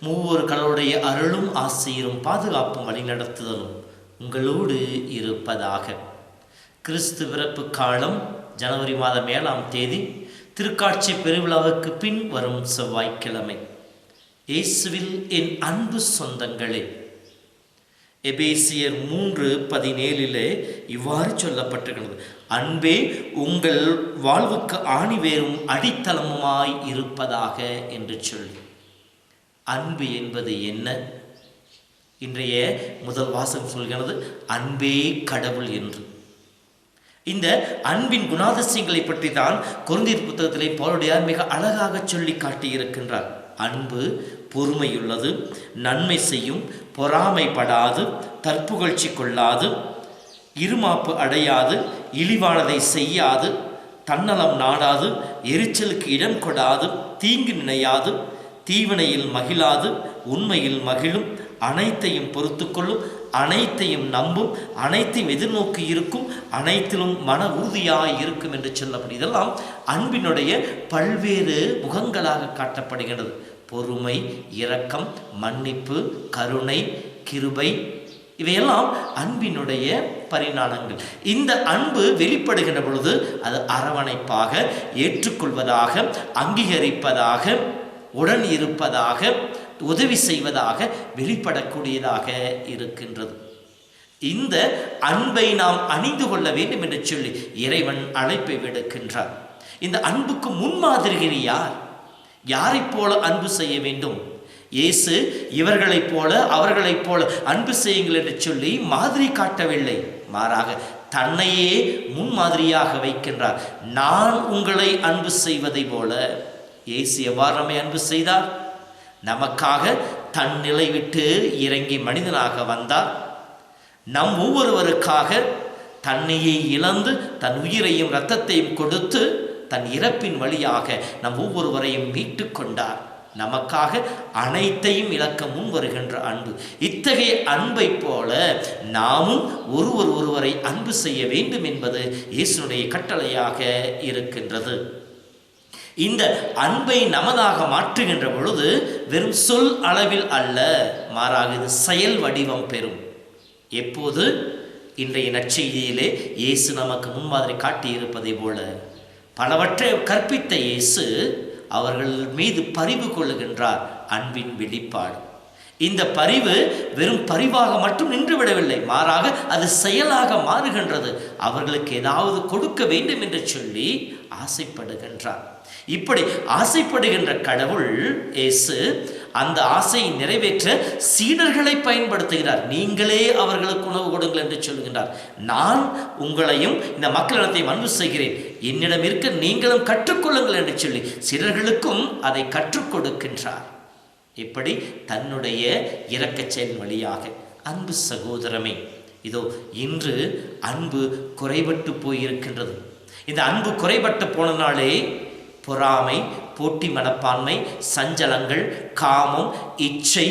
மூவர் கடவுளுடைய அருளும் ஆசீரும் பாதுகாப்பும் வழிநடத்துதலும் உங்களோடு இருப்பதாக. கிறிஸ்து பிறப்பு காலம் ஜனவரி மாதம் ஏழாம் தேதி திருக்காட்சி பெருவிழாவுக்கு பின் வரும் செவ்வாய்க்கிழமை. இயேசுவில் என் அன்பு சொந்தங்களே எபேசியர் மூன்று பதினேழிலே இவ்வாறு சொல்லப்பட்டிருக்கிறது. அன்பே உங்கள் வாழ்வுக்கு ஆணிவேரும் அடித்தளமுமாய் இருப்பதாக என்று சொல்லி. அன்பு என்பது என்ன? இன்றைய முதல் வாசகம் சொல்கிறது அன்பே கடவுள் என்று. இந்த அன்பின் குணாதிசயங்களை பற்றி தான் குருந்தீர் புத்தகத்திலே பவுலுடையார் மிக அழகாக சொல்லி காட்டியிருக்கின்றார். அன்பு பொறுமையுள்ளது நன்மை செய்யும் பொறாமைப்படாது தற்புகழ்ச்சி கொள்ளாது இருமாப்பு அடையாது இழிவானதை செய்யாது தன்னலம் நாடாது எரிச்சலுக்கு இடம் கொடாது தீங்கு நினையாது தீவினையில் மகிழாது உண்மையில் மகிழும் அனைத்தையும் பொறுத்துக்கொள்ளும் அனைத்தையும் நம்பும் அனைத்தையும் எதிர்நோக்கி இருக்கும் அனைத்திலும் மன உறுதியாக இருக்கும் என்று சொல்லப்படும் இதெல்லாம் அன்பினுடைய பல்வேறு முகங்களாக காட்டப்படுகிறது பொறுமை இரக்கம் மன்னிப்பு கருணை கிருபை இவையெல்லாம் அன்பினுடைய பரிணாமங்கள். இந்த அன்பு வெளிப்படுகின்ற பொழுது அது அரவணைப்பாக ஏற்றுக்கொள்வதாக அங்கீகரிப்பதாக உடன் இருப்பதாக உதவி செய்வதாக வெளிப்படக்கூடியதாக இருக்கின்றது. இந்த அன்பை நாம் அணிந்து கொள்ள வேண்டும் என்று சொல்லி இறைவன் அழைப்பை விடுக்கின்றார். இந்த அன்புக்கு முன்மாதிரிகள் யார்? யாரைப் போல அன்பு செய்ய வேண்டும்? இயேசு இவர்களைப் போல அவர்களைப் போல அன்பு செய்யுங்கள் என்று சொல்லி மாதிரி காட்டவில்லை. மாறாக தன்னையே முன்மாதிரியாக வைக்கின்றார். நான் உங்களை அன்பு செய்வதை போல இயேசு எவ்வாறு நம்மை அன்பு செய்தார்? நமக்காக தன் நிலை விட்டு இறங்கி மனிதனாக வந்தார். நம் ஒவ்வொருவருக்காக தன்னையை இழந்து தன் உயிரையும் இரத்தத்தையும் கொடுத்து தன் இறப்பின் வழியாக நம் ஒவ்வொருவரையும் மீட்டு கொண்டார். நமக்காக அனைத்தையும் இழக்க முன் வருகின்ற அன்பு. இத்தகைய அன்பை போல நாமும் ஒருவர் ஒருவரை அன்பு செய்ய வேண்டும் என்பது இயேசுனுடைய கட்டளையாக இருக்கின்றது. இந்த அன்பை நமதாக மாற்றுகின்ற பொழுது வெறும் சொல் அளவில் அல்ல மாறாக இது செயல் வடிவம் பெறும். எப்போது? இன்றைய நற்செய்தியிலே இயேசு நமக்கு முன்மாதிரி காட்டியிருப்பதை போல. பலவற்றை கற்பித்த இயேசு அவர்கள் மீது பரிவு கொள்ளுகின்றார் அன்பின் வெளிப்பாடு. இந்த பரிவு வெறும் பரிவாக மட்டும் நின்றுவிடவில்லை மாறாக அது செயலாக மாறுகின்றது. அவர்களுக்கு ஏதாவது கொடுக்க வேண்டும் என்று சொல்லி ஆசைப்படுகின்றார். இப்படி ஆசைப்படுகின்ற கடவுள் இயேசு அந்த ஆசையை நிறைவேற்ற சீடர்களை பயன்படுத்துகிறார். நீங்களே அவர்களுக்கு உணவு கொடுங்கள் என்று சொல்கின்றார் நான் உங்களையும் இந்த மக்களிடத்தையும் அன்பு செய்கிறேன். என்னிடம் இருக்க நீங்களும் கற்றுக்கொள்ளுங்கள் என்று சொல்லி சீடர்களுக்கும் அதை கற்றுக் கொடுக்கின்றார். இப்படி தன்னுடைய இரக்கச் செயல் வழியாக அன்பு சகோதரமே இதோ இன்று அன்பு குறைபட்டு போயிருக்கின்றது. இந்த அன்பு குறைபட்டு போனனாலே பொறாமை போட்டி மனப்பான்மை சஞ்சலங்கள் காமம் இச்சை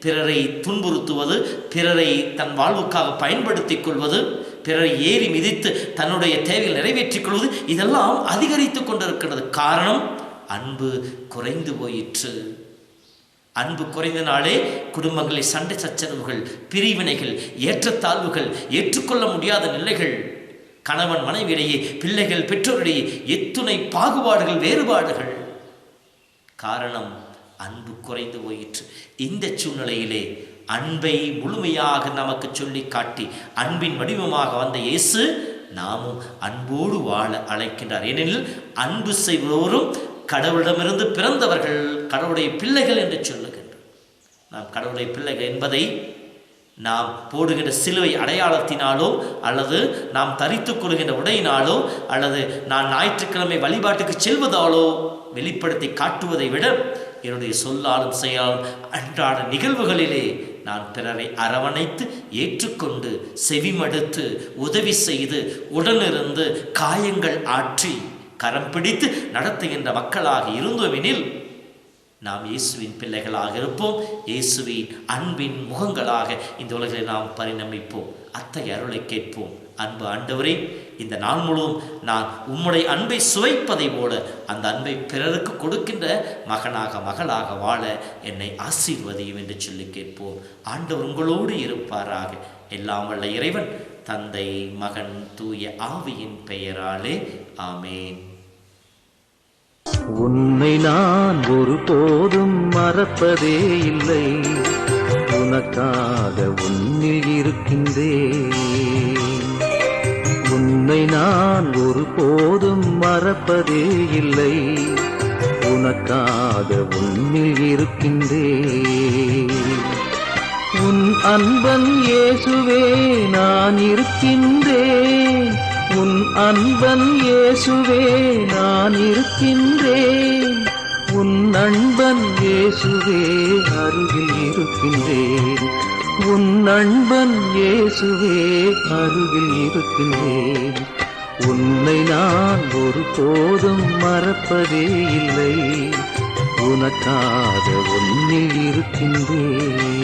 பிறரை துன்புறுத்துவது பிறரை தன் வாழ்வுக்காக பயன்படுத்திக் கொள்வது பிறரை ஏறி மிதித்து தன்னுடைய தேவையை நிறைவேற்றிக் கொள்வது இதெல்லாம் அதிகரித்து கொண்டிருக்கிறது. காரணம் அன்பு குறைந்து போயிற்று. அன்பு குறைந்தனாலே குடும்பங்களில் சண்டை சச்சரவுகள் பிரிவினைகள் ஏற்றத்தாழ்வுகள் ஏற்றுக்கொள்ள முடியாத நிலைகள் கணவன் மனைவியிடையே பிள்ளைகள் பெற்றோரிடையே எத்துணை பாகுபாடுகள் வேறுபாடுகள். காரணம் அன்பு குறைந்து போயிற்று. இந்த சூழ்நிலையிலே அன்பை முழுமையாக நமக்கு சொல்லி காட்டி அன்பின் வடிவமாக வந்த இயேசு நாமும் அன்போடு வாழ அழைக்கின்றார். ஏனெனில் அன்பு செய்பவரும் கடவுளிடமிருந்து பிறந்தவர்கள் கடவுளுடைய பிள்ளைகள் என்று சொல்லுகின்றோம் நாம் கடவுளுடைய பிள்ளைகள் என்பதை நாம் போடுகின்ற சிலுவை அடையாளத்தினாலோ அல்லது நாம் தரித்து கொள்கின்ற உடையினாலோ அல்லது நான் ஞாயிற்றுக்கிழமை வழிபாட்டுக்கு செல்வதாலோ வெளிப்படுத்தி காட்டுவதை விட என்னுடைய சொல்லாலும் செயலாலும் அன்றாட நிகழ்வுகளிலே நான் பிறரை அரவணைத்து ஏற்றுக்கொண்டு செவிமடுத்து உதவி செய்து உடனிருந்து காயங்கள் ஆற்றி கரம் பிடித்து நடத்துகின்ற மக்களாக இருந்தோமெனில் நாம் இயேசுவின் பிள்ளைகளாக இருப்போம். இயேசுவின் அன்பின் முகங்களாக இந்த உலகில் நாம் பரிணமிப்போம். அத்தகைய அருளை கேட்போம். அன்பு ஆண்டவரே இந்த நாள் முழுவதும் நான் உம்முடைய அன்பை சுவைப்பதை போல அந்த அன்பை பிறருக்கு கொடுக்கின்ற மகனாக மகளாக வாழ என்னை ஆசீர்வதியும் என்று சொல்லி கேட்போம். ஆண்டவர் உங்களோடு இருப்பாராக. எல்லாம் வல்ல இறைவன் தந்தை மகன் தூய ஆவியின் பெயராலே. ஆமேன். உன்னை நான் ஒருபோதும் மறப்பதே இல்லை. உனக்காக உன்னில் இருக்கின்றேன். உன்னை நான் ஒருபோதும் மறப்பதே இல்லை. உனக்காக உன்னில் இருக்கின்றேன். உன் அன்பன் இயேசுவே நான் இருக்கின்றேன். உன் அன்பன் இயேசுவே நான் நான் இருக்கின்றேன். உன் நண்பன் இயேசுவே அருகில் இருக்கின்றேன். உன் நண்பன் இயேசுவே அருகில் இருக்கின்றேன். உன்னை நான் ஒருபோதும் மறப்பதே இல்லை. உனக்காக உன்னில் இருக்கின்றேன்.